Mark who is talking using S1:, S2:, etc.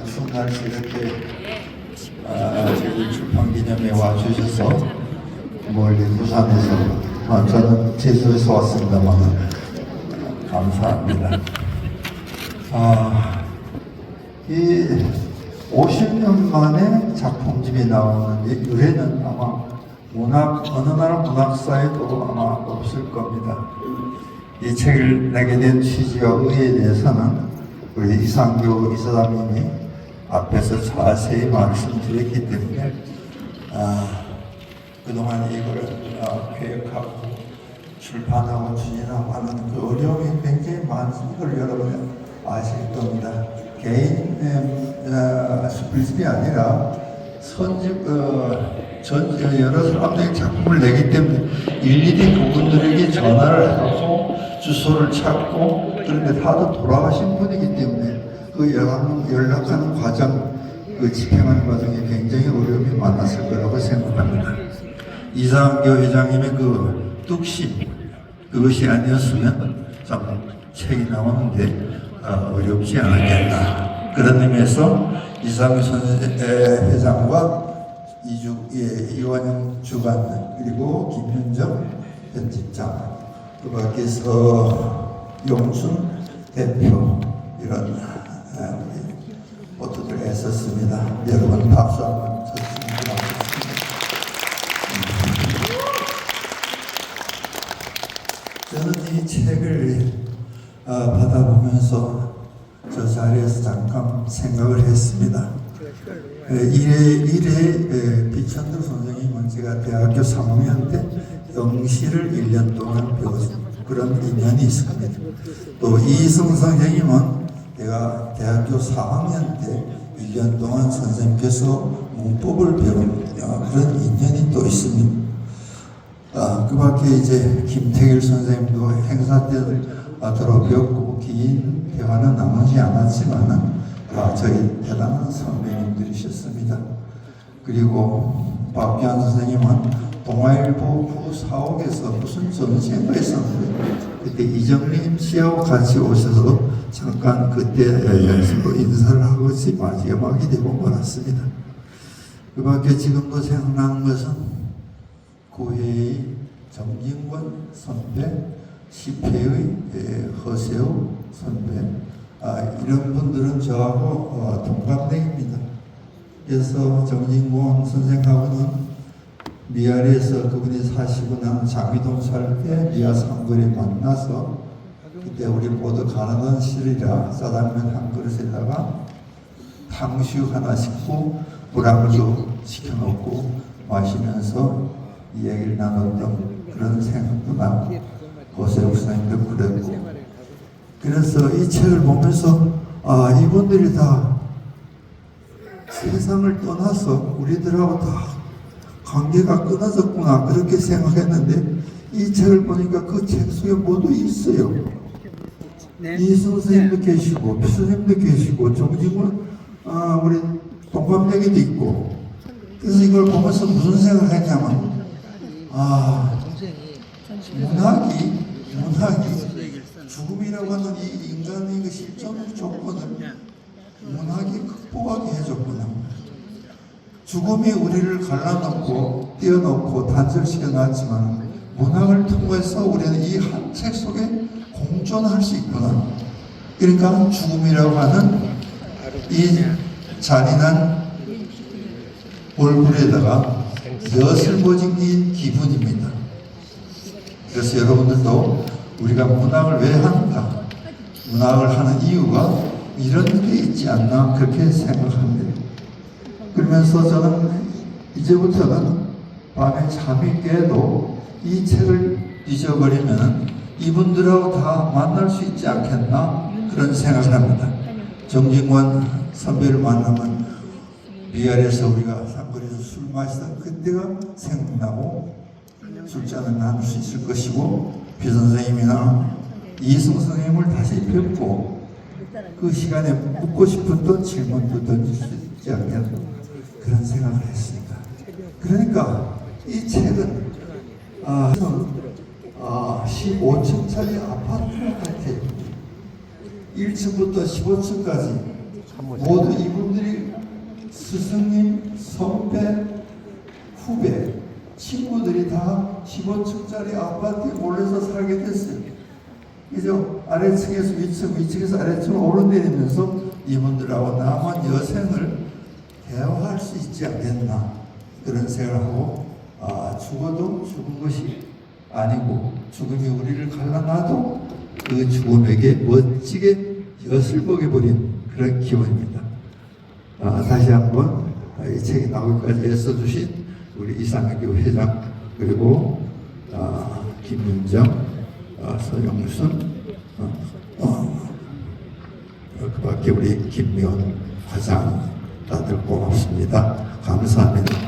S1: 이렇게 아, 저희 출판 기념회 와주셔서 멀리 부산에서 아, 저는 제주에서 왔습니다만 감사합니다. 아, 이 50년 만에 작품집이 나오는데 유래는 아마 문학 어느 나라 문학사에도 아마 없을 겁니다. 이 책을 내게 된 취지와 의의에 대해서는 우리 이상규 이사장님이 앞에서 자세히 말씀드렸기 때문에 아, 그동안 이거를 아, 계획하고 출판하고 추진하고 하는 그 어려움이 굉장히 많은 걸 여러분 아실 겁니다. 개인 어, 스프리즘이 아니라 선집 어, 전 어, 여러 사람들이 작품을 내기 때문에 일일이 그분들에게 전화를 하고 주소를 찾고 그런데 다들 돌아가신 분이기 때문에 그 연락, 연락하는 과정 그 집행하는 과정에 굉장히 어려움이 많았을 거라고 생각합니다. 이상교 회장님의 그 뚝심 그것이 아니었으면 참 책이 나오는데 어, 어렵지 않았겠나 그런 의미에서 이상규 선 회장과 이주 예, 이완영 주간 그리고 김현정 편집장 그 밖에서 용순 대표 이런 아, 모두들 애썼습니다. 여러분 박수 한번 쳤으면 고맙겠습니다. 저는 이 책을 어, 받아보면서 저 자리에서 잠깐 생각을 했습니다. 에, 이래 이래 비천도 선생님은 제가 대학교 3학년 때 영시를 1년 동안 배워준 그런 인연이 있습니다. 또 이승 선생님은 제가 대학교 4학년 때 1년 동안 선생님께서 문법을 배운 어, 그런 인연이 또 있습니다. 아, 그 밖에 이제 김태길 선생님도 행사 때 아, 들어뵙고 긴 대화는 나누지 않았지만은 다 저희 대단한 선배님들이셨습니다. 그리고 박기환 선생님은 동아일보 부사옥에서 무슨 전시회가 있었는데 그때 이정림 씨하고 같이 오셔서 잠깐 그때 인사를 하고 마지막이 되고 말았습니다. 그 밖에 지금도 생각나는 것은 고해의 정진권 선배, 시패의 예, 허세우 선배, 아, 이런 분들은 저하고 어, 동갑내기입니다. 그래서 정진권 선생하고는 미아리에서 그분이 사시고 나는 장미동 살 때 미아 상거리 만나서 그때 우리 모두 가난한 시리라 짜장면 한 그릇에다가 탕수육 하나 싣고 물안주 시켜놓고 마시면서 이야기를 나눴던 그런 생각도 나고 고세욱 선생님도 그랬고. 그래서 이 책을 보면서 아 이분들이 다 세상을 떠나서 우리들하고 다 관계가 끊어졌구나 그렇게 생각했는데 이 책을 보니까 그 책 속에 모두 있어요. 이승 선생님도 계시고 피 선생님도 계시고 정진군 아, 우리 동갑내기도 있고. 그래서 이걸 보면서 무슨 생각을 했냐면 아 문학이 문학이 죽음이라고 하는 이 인간의 그 실존 조건을 문학이 극복하게 해줬구나 죽음이 우리를 갈라놓고 띄어놓고 단절시켜 놨지만 문학을 통해서 우리는 이 한 책 속에 공존할 수 있구나 그러니까 죽음이라고 하는 이 잔인한 얼굴에다가 엿을 이 기분입니다. 그래서 여러분들도 우리가 문학을 왜 하는가? 문학을 하는 이유가 이런 게 있지 않나 그렇게 생각합니다. 그러면서 저는 이제부터는 밤에 잠이 깨도 이 책을 잊어버리면 이분들하고 다 만날 수 있지 않겠나 그런 생각을 합니다. 정진관 선배를 만나면 미아리에서 우리가 상거리에서 술 마시던 그때가 생각나고 술잔을 나눌 수 있을 것이고 비 선생님이나 이승 선생님을 다시 뵙고 그 시간에 묻고 싶었던 질문도 던질 수 있지 않겠나 생각을 했습니다. 그러니까 이 책은 아, 아 15층짜리 아파트 같아요. 1층부터 15층까지 모두 이분들이 스승님, 선배, 후배, 친구들이 다 15층짜리 아파트에 몰려서 살게 됐어요. 이제 아래층에서 위층, 위층에서 아래층 오르내리면서 이분들하고 남은 여생을 대화할 수 있지 않겠나 그런 생각하고 아, 죽어도 죽은 것이 아니고 죽음이 우리를 갈라놔도 그 죽음에게 멋지게 엿을 먹여버린 그런 기분입니다. 아, 다시 한번 이 책이 나오기까지 애써주신 우리 이상규 회장 그리고 아, 김윤정, 아, 서영순, 어, 어, 그 밖에 우리 김미원 과장 다들 고맙습니다. 감사합니다.